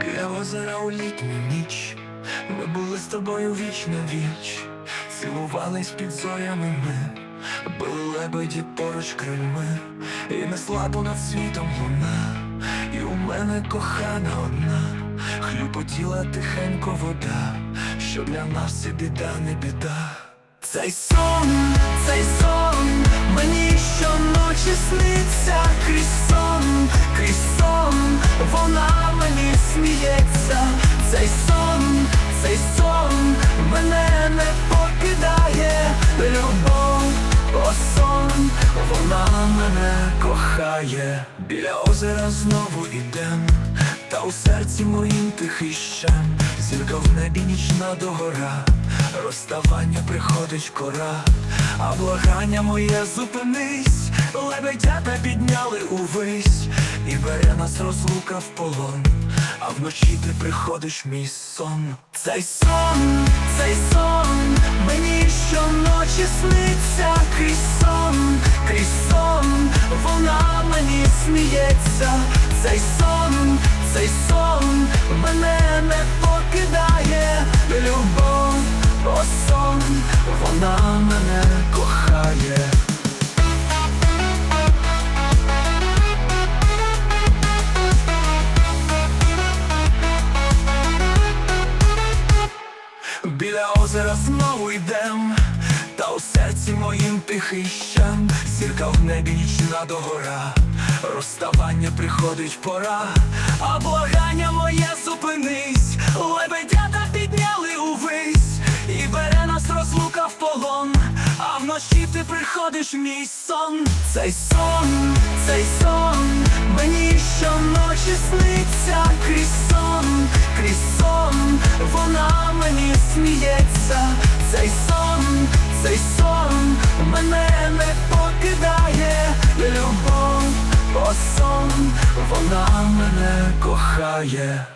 Біля озера у літню ніч Ми були з тобою віч на віч. Цілувались під зорями ми Били лебеді поруч крильми. І несла понад світом луна. І у мене кохана одна. Хлюпотіла тихенько вода Що для нас і біда, не біда. Цей сон, цей сон Мені сміється. Цей сон, цей сон Мене не покидає. Любов, о сон Вона мене кохає. Біля озера знову ідем у серці моїм тихий Зірка в небі нічна догора. Розставання приходить кора, а благання моє зупинись, лебедята підняли увись, і бере нас розлука в полон, а вночі ти приходиш мій сон. Цей сон, цей сон, мені щоночі сниться. Крізь сон, крізь сон, вона мені сміється, цей сон, цей сон, мене не покидає любов. О сон, вона мене кохає. Біля озера знову йдем, та у серці моїм тихий щем Зірка в небі нічна догора, розставання приходить пора, а благання моє зупинись, лебедята підняли увись, і бере нас розлука в полон, а вночі ти приходиш в мій сон, цей сон, цей сон, мені щоночі сниться крізь сон, крізь сон, вона мені сміється, цей сон, цей сон. Мене не покидає любов, вона мене кохає.